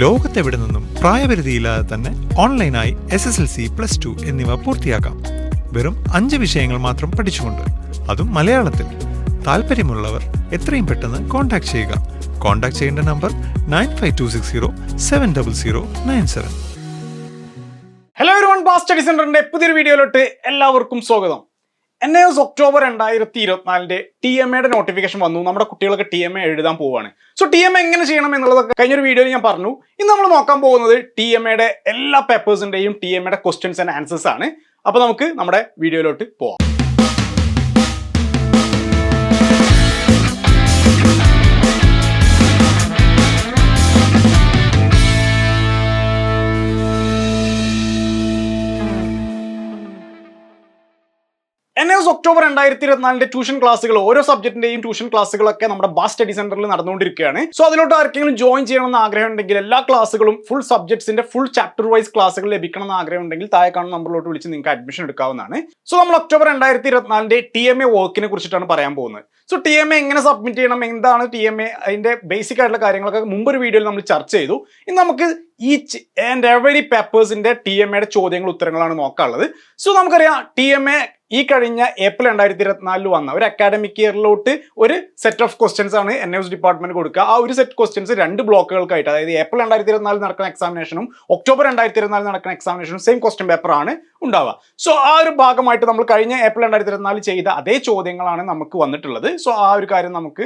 ലോകത്തെവിടെ നിന്നും പ്രായപരിധിയില്ലാതെ തന്നെ ഓൺലൈനായി S S L C plus two എന്നിവ പൂർത്തിയാക്കാം. വെറും അഞ്ച് വിഷയങ്ങൾ മാത്രം പഠിച്ചുകൊണ്ട്. അതും മലയാളത്തിൽ. താല്പര്യമുള്ളവർ എത്രയും പെട്ടെന്ന് കോൺടാക്ട് ചെയ്യുക. കോൺടാക്ട് ചെയ്യേണ്ട number nine five two six zero seven double zero nine seven hello ഒരു വൺ ബാസ് സ്റ്റഡി സെന്ററിന്റെ പുതിയൊരു വീഡിയോയിലോട്ട് എല്ലാവർക്കും സ്വാഗതം. എൻ എസ് ഒക്ടോബർ രണ്ടായിരത്തി ഇരുപത്തിനാലിന്റെ ടി എം എയുടെ നോട്ടിഫിക്കേഷൻ വന്നു. നമ്മുടെ കുട്ടികളൊക്കെ ടി എം എ എഴുതാൻ പോവാണ്. സോ ടി എം എങ്ങനെ ചെയ്യണം എന്നുള്ളതൊക്കെ കഴിഞ്ഞൊരു വീഡിയോയിൽ ഞാൻ പറഞ്ഞു. ഇന്ന് നമ്മൾ നോക്കാൻ പോകുന്നത് ടി എം എയുടെ എല്ലാ പേപ്പേഴ്സിന്റെയും ടി എം എയുടെ ക്വസ്റ്റ്യൻസ് ആൻഡ് ആൻസേഴ്സ് ആണ്. അപ്പൊ നമുക്ക് നമ്മുടെ വീഡിയോയിലോട്ട് പോവാം. ഒക്ടോബർ രണ്ടായിരത്തി ഇരുപത്തിനാലിന്റെ ട്യൂഷൻ ക്ലാസ്സുകൾ ഓരോ സബ്ജക്റ്റിന്റെയും ട്യൂഷൻ ക്ലാസ്സുകളൊക്കെ നമ്മുടെ ബാസ് സ്റ്റഡി സെന്ററിൽ നടന്നുകൊണ്ടിരിക്കുകയാണ്. സോ അതിലോട്ട് ആർക്കെങ്കിലും ജോയിൻ ചെയ്യണമെന്ന് ആഗ്രഹം ഉണ്ടെങ്കിൽ എല്ലാ ക്ലാസ്സുകളും ഫുൾ സബ്ജക്ട്സിന്റെ ഫുൾ ചാപ്റ്റർ വൈസ് ക്ലാസ്സുകൾ ലഭിക്കണം എന്ന് ആഗ്രഹം ഉണ്ടെങ്കിൽ താഴെ കാണുന്ന നമ്പറിലോട്ട് വിളിച്ച് നിങ്ങൾക്ക് അഡ്മിഷൻ എടുക്കാവുന്നതാണ്. സോ നമ്മൾ ഒക്ടോബർ രണ്ടായിരത്തി ഇരുപത്തിനാലിന്റെ ടി എം എ വർക്കിനെ കുറിച്ചിട്ടാണ് പറയാൻ പോകുന്നത്. സോ ടി എം എ എങ്ങനെ സബ്മിറ്റ് ചെയ്യണം എന്താണ് ടി എം എ അതിന്റെ ബേസിക് ആയിട്ടുള്ള കാര്യങ്ങളൊക്കെ മുമ്പ് ഒരു വീഡിയോയിൽ നമ്മൾ ചർച്ച ചെയ്തു. ഇനി നമുക്ക് ഈച്ച് ആൻഡ് എവറി പേപ്പേഴ്സിന്റെ ടി എം എയുടെ ചോദ്യങ്ങൾ ഉത്തരങ്ങളാണ് നോക്കാനുള്ളത്. സോ നമുക്കറിയാം ടി എം എ ഈ കഴിഞ്ഞ ഏപ്രിൽ രണ്ടായിരത്തി ഇരുപത്തിനാലിൽ വന്ന ഒരു അക്കാഡമിക് ഇയറിലോട്ട് ഒരു സെറ്റ് ഓഫ് ക്വസ്റ്റ്യൻസ് ആണ് എൻ എസ് ഡിപ്പാർട്ട്മെന്റ് കൊടുക്കുക. ആ ഒരു സെറ്റ് ക്വസ്റ്റ്യൻസ് രണ്ട് ബ്ലോക്കുകൾക്കായിട്ട് അതായത് ഏപ്രിൽ രണ്ടായിരത്തി ഇരുപത്തിനാലിൽ നടക്കുന്ന എക്സാമിനേഷനും ഒക്ടോബർ രണ്ടായിരത്തി ഇരുപത്തിനാലിൽ നടക്കുന്ന എക്സാമിനേഷനും സെയിം ക്വസ്റ്റ്യൻ പേപ്പർ ആണ് ഉണ്ടാവുക സോ ആ ഒരു ഭാഗമായിട്ട് നമ്മൾ കഴിഞ്ഞ ഏപ്രിൽ രണ്ടായിരത്തി ഇരുപത്തിനാല് ചെയ്ത അതേ ചോദ്യങ്ങളാണ് നമുക്ക് വന്നിട്ടുള്ളത്. സോ ആ ഒരു കാര്യം നമുക്ക്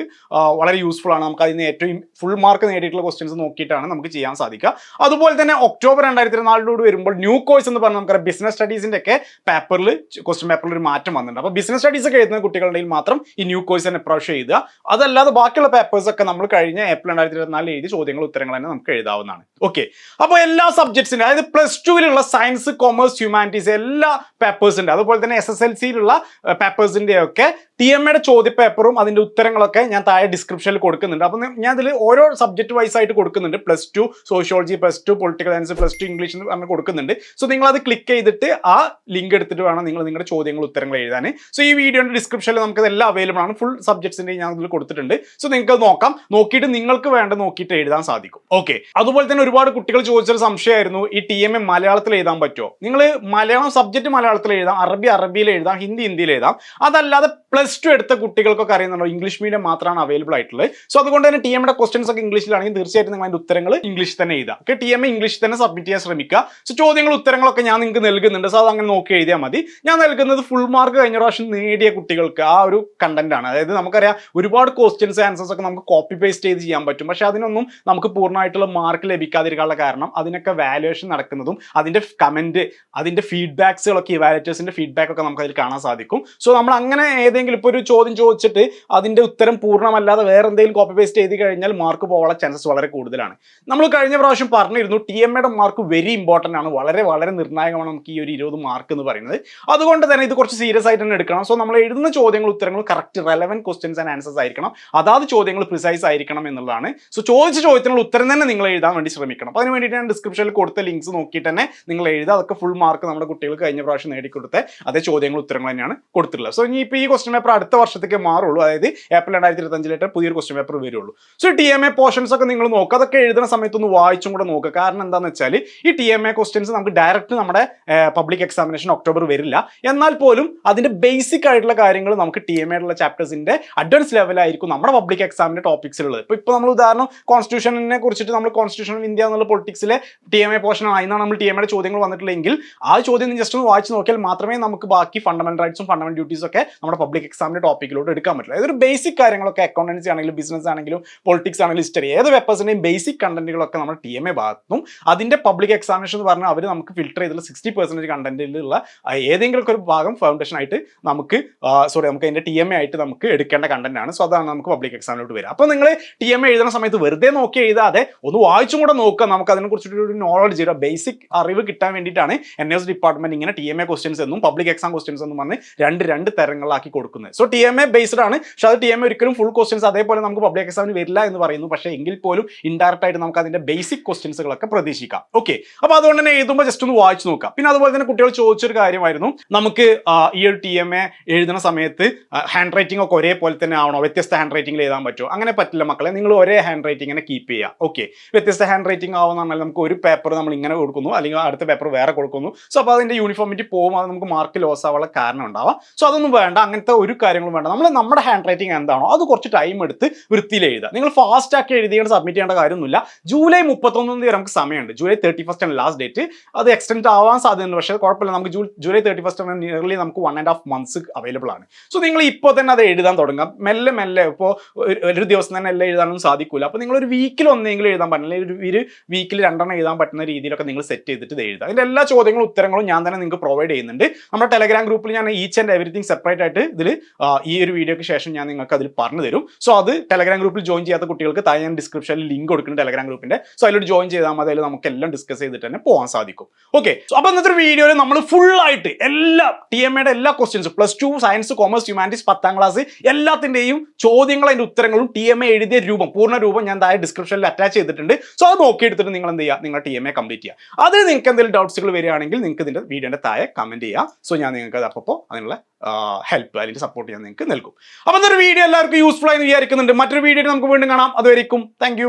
വളരെ യൂസ്ഫുൾ ആണ്. നമുക്ക് അതിന് ഏറ്റവും ഫുൾ മാർക്ക് നേടിയിട്ടുള്ള ക്വസ്റ്റ്യൻസ് നോക്കിയിട്ടാണ് നമുക്ക് ചെയ്യാൻ സാധിക്കുക. അതുപോലെ തന്നെ ഒക്ടോബർ രണ്ടായിരത്തി ഇരുപത്തിനാലിലൂടെ വരുമ്പോൾ ന്യൂ കോഴ്സ് എന്ന് പറഞ്ഞാൽ നമുക്കറിയാം. ബിസിനസ് സ്റ്റഡീസിന്റെ ഒക്കെ പേപ്പറിൽ ക്വസ്റ്റ്യൻ പേപ്പറിൽ ഒരു മാറ്റം വന്നിട്ടുണ്ട്. അപ്പോൾ ബിസിനസ് സ്റ്റഡീസ് ഒക്കെ എഴുതുന്ന കുട്ടികളുടെ മാത്രം ഈ ന്യൂ കോഴ്സ് തന്നെ അപ്രോച്ച് ചെയ്യുക. അതല്ലാതെ ബാക്കിയുള്ള പേപ്പേഴ്സ് ഒക്കെ നമ്മൾ കഴിഞ്ഞ ഏപ്രിൽ രണ്ടായിരത്തി ഇരുപത്തിനാലിൽ എഴുതി ചോദ്യങ്ങൾ ഉത്തരങ്ങൾ തന്നെ നമുക്ക് എഴുതാവുന്നതാണ്. ഓക്കെ അപ്പോൾ എല്ലാ സബ്ജക്ട്സിനും അതായത് പ്ലസ് ടുവിലുള്ള സയൻസ് കോമേഴ്സ് ഹ്യൂമാനിറ്റീസ് എല്ലാ പേപ്പേഴ്സിന്റെ അതുപോലെ തന്നെ എസ് എസ് എൽ സിയിലുള്ള പേപ്പേഴ്സിന്റെ ഒക്കെ ടി എം എയുടെ ചോദ്യ പേപ്പറും അതിന്റെ ഉത്തരങ്ങളൊക്കെ ഞാൻ താഴെ ഡിസ്ക്രിപ്ഷനിൽ കൊടുക്കുന്നുണ്ട്. അപ്പം ഞാൻ അതിൽ ഓരോ സബ്ജക്ട് വൈസ് ആയിട്ട് കൊടുക്കുന്നുണ്ട്. Plus two sociology plus two political science plus two English എന്ന് പറഞ്ഞ് കൊടുക്കുന്നുണ്ട്. സോ നിങ്ങൾ അത് ക്ലിക്ക് ചെയ്തിട്ട് ആ ലിങ്ക് എടുത്തിട്ട് വേണം നിങ്ങൾ നിങ്ങളുടെ ചോദ്യങ്ങൾ ഉത്തരങ്ങൾ എഴുതാൻ. സോ ഈ വീഡിയോയുടെ ഡിസ്ക്രിപ്ഷനിൽ നമുക്ക് ഇതെല്ലാം അവൈലബിൾ ആണ്. ഫുൾ സബ്ജക്ട്സിന്റെ ഞാൻ ഇതിൽ കൊടുത്തിട്ടുണ്ട്. സോ നിങ്ങൾക്ക് നോക്കാം. നോക്കിയിട്ട് നിങ്ങൾക്ക് വേണ്ട നോക്കിയിട്ട് എഴുതാൻ സാധിക്കും. ഓക്കെ അതുപോലെ തന്നെ ഒരുപാട് കുട്ടികൾ ചോദിച്ചൊരു സംശയമായിരുന്നു. ഈ ടി എം എ മലയാളത്തിൽ എഴുതാൻ പറ്റുമോ? നിങ്ങൾ മലയാളം സബ്ജക്ട് മലയാളത്തിൽ എഴുതാം അറബി അറബിയിൽ എഴുതാം ഹിന്ദി ഹിന്ദിയിൽ എഴുതാം. അതല്ലാതെ പ്ലസ് ടു എടുത്ത കുട്ടികൾക്കൊക്കെ അറിയുന്നുണ്ടോ? ഇംഗ്ലീഷ് മീഡിയം മാത്രമാണ് അവൈലബിൾ ആയിട്ടുള്ളത്. സോ അതുകൊണ്ട് തന്നെ ടി എമ്മിന്റെ ക്വസ്റ്റൻസ് ഒക്കെ ഇംഗ്ലീഷിലാണെങ്കിൽ തീർച്ചയായിട്ടും നിങ്ങൾ അതിന്റെ ഉത്തരങ്ങൾ ഇംഗ്ലീഷ് തന്നെ എഴുതാം ഓക്കെ ടി എം ഇംഗ്ലീഷ് തന്നെ സബ്മിറ്റ് ചെയ്യാൻ ശ്രമിക്കുക. സോ ചോദ്യങ്ങൾ ഉത്തരങ്ങളൊക്കെ ഞാൻ നിങ്ങൾക്ക് നൽകുന്നുണ്ട്. സോ അത് അങ്ങനെ നോക്കി എഴുതിയാൽ മതി. ഞാൻ നൽകുന്നത് ഫുൾ മാർക്ക് കഴിഞ്ഞ പ്രാവശ്യം നേടിയ കുട്ടികൾക്ക് ആ ഒരു കണ്ടന്റ് ആണ്. അതായത് നമുക്കറിയാം ഒരുപാട് ക്വസ്റ്റ്യൻസ് ആൻസേഴ്സ് ഒക്കെ നമുക്ക് കോപ്പി പേസ്റ്റ് ചെയ്ത് ചെയ്യാൻ പറ്റും. പക്ഷെ അതിനൊന്നും നമുക്ക് പൂർണമായിട്ടുള്ള മാർക്ക് ലഭിക്കാതിരിക്കാനുള്ള കാരണം അതിനൊക്കെ വാല്യുവേഷൻ നടക്കുന്നതും അതിന്റെ കമന്റ് അതിന്റെ ഫീഡ്ബാക്സുകളൊക്കെ ഇവാലേറ്റേഴ്സിന്റെ ഫീഡ്ബാക്ക് ഒക്കെ നമുക്ക് അതിൽ കാണാൻ സാധിക്കും. സോ നമ്മൾ അങ്ങനെ ഏതെങ്കിലും ഇപ്പോൾ ഒരു ചോദ്യം ചോദിച്ചിട്ട് അതിന്റെ ഉത്തരം പൂർണമല്ലാതെ വേറെ എന്തെങ്കിലും കോപ്പി പേസ്റ്റ് ചെയ്ത് കഴിഞ്ഞാൽ മാർക്ക് പോകാനുള്ള ചാൻസസ് വളരെ കൂടുതലാണ്. നമ്മൾ കഴിഞ്ഞ പ്രാവശ്യം പറഞ്ഞിരുന്നു ടി എം എയുടെ മാർക്ക് വെരി ഇമ്പോർട്ടന്റ് ആണ്. വളരെ വളരെ നിർണായകമാണ് നമുക്ക് ഈ ഒരു ഇരുപത് മാർക്ക് എന്ന് പറയുന്നത്. അതുകൊണ്ട് തന്നെ ഇത് കുറച്ച് സീരിയസ് ആയിട്ട് തന്നെ എടുക്കണം. സോ നമ്മൾ എഴുതുന്ന ചോദ്യങ്ങൾ ഉത്തരങ്ങൾ correct relevant questions and answers ആയിരിക്കണം. അതാത് ചോദ്യങ്ങൾ പ്രിസൈസ് ആയിരിക്കണം എന്നുള്ളതാണ്. സോ ചോദിച്ച ചോദ്യത്തിനുള്ള ഉത്തരം തന്നെ നിങ്ങൾ എഴുതാൻ വേണ്ടി ശ്രമിക്കണം. അപ്പോൾ അതിന് വേണ്ടിയിട്ട് ഞാൻ ഡിസ്ക്രിപ്ഷനിൽ കൊടുത്ത ലിങ്ക്സ് നോക്കിയിട്ട് തന്നെ നിങ്ങൾ എഴുതുക. അതൊക്കെ ഫുൾ മാർക്ക് നമ്മുടെ കുട്ടികൾക്ക് കഴിഞ്ഞ പ്രാവശ്യം നേടിക്കൊടുത്ത അതേ ചോദ്യങ്ങൾ ഉത്തരങ്ങൾ തന്നെയാണ് കൊടുത്തിട്ടുള്ളത്. സോ ഇനി ഇപ്പോൾ ഈ ക്വസ്റ്റ്യൻ പേപ്പർ അടുത്ത വർഷത്തേക്ക് മാറുള്ളൂ. അതായത് ഏപ്രിൽ രണ്ടായിരത്തി ഇരുപത്തഞ്ചിലായിട്ട് പുതിയൊരു ക്വസ്റ്റ്യൻ പേപ്പർ വരുള്ളൂ. So T M A portions ഒക്കെ നിങ്ങൾ നോക്കുക അതൊക്കെ എഴുതുന്ന സമയത്ത് ഒന്ന് വായിച്ചും കൂടെ നോക്കുക കാരണം എന്താണെന്ന് വെച്ചാൽ ഈ ടി എം എ ക്വസ്റ്റ്യൻസ് നമുക്ക് ഡയറക്റ്റ് നമ്മുടെ പബ്ലിക് എക്സാമിനേഷൻ ഒക്ടോബർ വരില്ല. എന്നാൽ പോലും അതിന്റെ ബേസിക് ആയിട്ടുള്ള കാര്യങ്ങൾ നമുക്ക് ടി എം എയുള്ള ചാപ്റ്റേഴ്സിന്റെ അഡ്വാൻസ് ലെവലായിരിക്കും നമ്മുടെ പബ്ലിക് എക്സാമിന്റെ ടോപ്പിക്സിലുള്ളത് ഇപ്പോൾ ഇപ്പോൾ നമ്മൾ ഉദാഹരണം കോൺസ്റ്റിറ്റ്യൂഷനെ കുറിച്ചിട്ട് നമ്മൾ കോൺസ്റ്റിറ്റ്യൂഷൻ ഓഫ് ഇന്ത്യ എന്നുള്ള പൊളിറ്റിക്സിലെ ടി എം എ പോർഷൻ ആയിരുന്നാണ് നമ്മൾ ടി എം എയുടെ ചോദ്യങ്ങൾ വന്നിട്ടില്ലെങ്കിൽ ആ ജസ്റ്റ് ഒന്ന് വായിച്ച് നോക്കിയാൽ മാത്രമേ നമുക്ക് ബാക്കി ഫണ്ടമെന്റൽ റൈറ്റ്സും ഫണ്ടമെന്റൽ ഡ്യൂട്ടീസും ഒക്കെ നമ്മുടെ പബ്ലിക് എക്സാമിന്റെ ടോപ്പിക്കിലോട്ട് എടുക്കാൻ പറ്റുള്ളൂ അതൊരു ബേസിക് കാര്യങ്ങളൊക്കെ അക്കൗണ്ടൻസി ആണെങ്കിലും ബിസിനസ് ആണെങ്കിലും പൊളിറ്റിക്സ് ആണെങ്കിലും ഹിസ്റ്ററി ഏത് പേപ്പേഴ്സിന്റെയും ബേസിക് കണ്ടന്റുകളൊക്കെ നമ്മുടെ ടി എം എ ഭാഗത്തും അതിന്റെ പബ്ലിക് എക്സാമിനേഷൻ എന്ന് പറഞ്ഞാൽ അവർ നമുക്ക് ഫിൽട്ടർ ചെയ്തിട്ടുള്ള സിക്സ്റ്റി പെർസെന്റേജ് കണ്ടന്റിലുള്ള ഏതെങ്കിലും ഒരു ഭാഗം ഫൗണ്ടേഷൻ ആയിട്ട് നമുക്ക് സോറി നമുക്ക് അതിന്റെ ടി എം എ ആയിട്ട് നമുക്ക് എടുക്കേണ്ട കണ്ടന്റ് ആണ്. സോ അതാണ് നമുക്ക് പബ്ലിക് എക്സാമിലോട്ട് വരിക. അപ്പോൾ നിങ്ങൾ ടി എം എ എഴുതുന്ന സമയത്ത് വെറുതെ നോക്കി എഴുതാതെ ഒന്ന് വായിച്ചും കൂടെ നോക്കുക. നമുക്ക് അതിനെ കുറിച്ചിട്ട് ഒരു നോളജ് ഒരു ബേസിക് അറിവ് കിട്ടാൻ വേണ്ടിയിട്ടാണ് എൻ എസ് ഡിപ്പാർട്ട്മെന്റ് ഇങ്ങനെ ടി എം എ ക്വസ്റ്റ്യൻസ് എന്നും പബ്ലിക് എക്സാം ക്വസ്റ്റ്യൻസ് എന്നും പറഞ്ഞ് രണ്ട് രണ്ട് തരങ്ങളിലാക്കി കൊടുക്കുന്നത്. So T M A based ആണ്. പക്ഷെ അത് ടി എം എ ഒരിക്കലും ഫുൾ ക്വസ്റ്റ്യൻസ് അതേപോലെ നമുക്ക് പബ്ലിക് എക്സാമിന് വരില്ല എന്ന് പറയുന്നു. പക്ഷേ എങ്കിൽ പോലും ഇൻഡയറക്റ്റ് ആയിട്ട് നമുക്ക് അതിന്റെ ബേസിക് ക്വസ്റ്റ്യൻസുകളൊക്കെ പ്രതീക്ഷിക്കാം. ഓക്കെ അപ്പൊ അതുകൊണ്ട് തന്നെ എഴുതുമ്പോൾ ജസ്റ്റ് ഒന്ന് വായിച്ചു നോക്കാം. പിന്നെ അതുപോലെ തന്നെ കുട്ടികൾ ചോദിച്ചൊരു കാര്യമായിരുന്നു. നമുക്ക് ഈ ഒരു ടി എം എ എഴുതുന്ന സമയത്ത് ഹാൻഡ് റൈറ്റിംഗ് ഒക്കെ ഒരേപോലെ തന്നെ ആവണോ? വ്യത്യസ്ത ഹാൻഡ് റൈറ്റിംഗിൽ എഴുതാൻ പറ്റുമോ അങ്ങനെ പറ്റില്ല മക്കളെ. നിങ്ങൾ ഒരേ ഹാൻഡ് റൈറ്റിംഗിനെ കീപ്പ് ചെയ്യുക ഓക്കെ വ്യത്യസ്ത ഹാൻഡ് റൈറ്റിംഗ് ആവുന്ന നമുക്ക് ഒരു പേപ്പർ നമ്മൾ ഇങ്ങനെ കൊടുക്കുന്നു. അല്ലെങ്കിൽ അടുത്ത പേപ്പർ വേറെ കൊടുക്കുന്നു. സോ അപ്പോൾ അതിന്റെ യൂണിഫോമിറ്റി പോകും അത് നമുക്ക് മാർക്ക് ലോസ് ആവാനുള്ള കാരണം ഉണ്ടാവാം. സോ അതൊന്നും വേണ്ട. അങ്ങനത്തെ ഒരു കാര്യങ്ങളും വേണ്ട. നമ്മൾ നമ്മുടെ ഹാൻഡ് റൈറ്റിംഗ് എന്താണോ അത് കുറച്ച് ടൈം എടുത്ത് വൃത്തിയിൽ എഴുതുക. നിങ്ങൾ ഫാസ്റ്റ് ആക്കി എഴുതിയാണ് സബ്മിറ്റ് ചെയ്യേണ്ട കാര്യമൊന്നുമില്ല. ജൂലൈ മുപ്പത്തൊന്നാം തീയതി നമുക്ക് സമയമുണ്ട്. ജൂലൈ തേർട്ടി ഫസ്റ്റ് ആണ് ലാസ്റ്റ് ഡേറ്റ് അത് എക്സ്റ്റെൻഡ് ആവാൻ സാധ്യതയുണ്ട്. പക്ഷേ കുഴപ്പമില്ല. നമുക്ക് ജൂ ജൂലൈ തേർട്ടി ഫസ്റ്റ് നിയർലി നമുക്ക് one and half months available ആണ്. സോ നിങ്ങൾ ഇപ്പോൾ തന്നെ അത് എഴുതാൻ തുടങ്ങാം മെല്ലെ മെല്ലെ. ഇപ്പോൾ ഒരു ദിവസം തന്നെ എല്ലാം എഴുതാനൊന്നും സാധിക്കില്ല അപ്പോൾ നിങ്ങൾ ഒരു വീക്കിൽ ഒന്നെങ്കിലും എഴുതാൻ പറ്റില്ല ഒരു വീക്കിൽ രണ്ടെണ്ണം എഴുതാൻ പറ്റുന്ന രീതിയിലൊക്കെ നിങ്ങൾ സെറ്റ് ചെയ്തിട്ട് ഇത് എഴുതുക. അതിന്റെ എല്ലാ ചോദ്യങ്ങളും ഉത്തരങ്ങളും ഞാൻ തന്നെ നിങ്ങൾക്ക് പ്രൊവൈഡ് ചെയ്യുന്നുണ്ട്. നമ്മുടെ ടെലഗ്രാം ഗ്രൂപ്പിൽ ഞാൻ ഈച്ച് ആൻഡ് എവറിത്തിങ് സെപ്പറേറ്റ് ആയിട്ട് ഇതിൽ ഈ ഒരു വീഡിയോക്ക് ശേഷം ഞാൻ നിങ്ങൾക്ക് അതിൽ പറഞ്ഞു തരും. സോ അത് ടെലഗ്രാം ഗ്രൂപ്പിൽ ജോയിൻ ചെയ്യാത്ത കുട്ടികൾക്ക് താഴെ ഞാൻ ഡിസ്ക്രിപ്ഷനിൽ ലിങ്ക് കൊടുക്കുന്നു ടെലഗ്രാം ഗ്രൂപ്പിന്റെ സോ അതിലോട്ട് ജോയിൻ ചെയ്താൽ മതി. അതിൽ നമുക്ക് എല്ലാം ഡിസ്കസ് ചെയ്തിട്ട് തന്നെ പോകാൻ സാധിക്കും. ഓക്കെ അപ്പോൾ ഇന്നത്തെ ഒരു വീഡിയോയിൽ നമ്മൾ ഫുൾ ആയിട്ട് എല്ലാ ടി എം എയുടെ എല്ലാ ക്വസ്റ്റ്യൻസും plus two science commerce humanities പത്താം ക്ലാസ് എല്ലാത്തിന്റെയും ചോദ്യങ്ങൾ അതിന്റെ ഉത്തരങ്ങളും ടി എം എ എഴുതിയ രൂപം പൂർണ രൂപം ഞാൻ താഴെ ഡിസ്ക്രിപ്ഷനിൽ അറ്റാച്ച് ചെയ്തിട്ടുണ്ട്. സോ അത് നോക്കിയെടുത്തിട്ട് നിങ്ങൾ എന്ത് ചെയ്യുക? നിങ്ങൾ ടി എം എ കംപ്ലീറ്റ് ചെയ്യുക. അതിൽ നിങ്ങൾക്ക് എന്തെങ്കിലും ഡൗട്ട്സുകൾ വരികയാണെങ്കിൽ നിങ്ങൾക്ക് ഇതിന്റെ വീഡിയോന്റെ താഴെ കമന്റ് ചെയ്യാം. സോ ഞാൻ നിങ്ങൾക്ക് അത് അപ്പോൾ അതിനുള്ള ഹെൽപ്പ് അല്ലെങ്കിൽ സപ്പോർട്ട് ഞാൻ നിങ്ങൾക്ക് നൽകും. അപ്പോൾ എന്നൊരു വീഡിയോ എല്ലാവർക്കും യൂസ്ഫുൾ ആയി വിചാരിക്കുന്നുണ്ട്. മറ്റൊരു വീഡിയോ നമുക്ക് വീണ്ടും കാണാം. അതുവരെയും താങ്ക്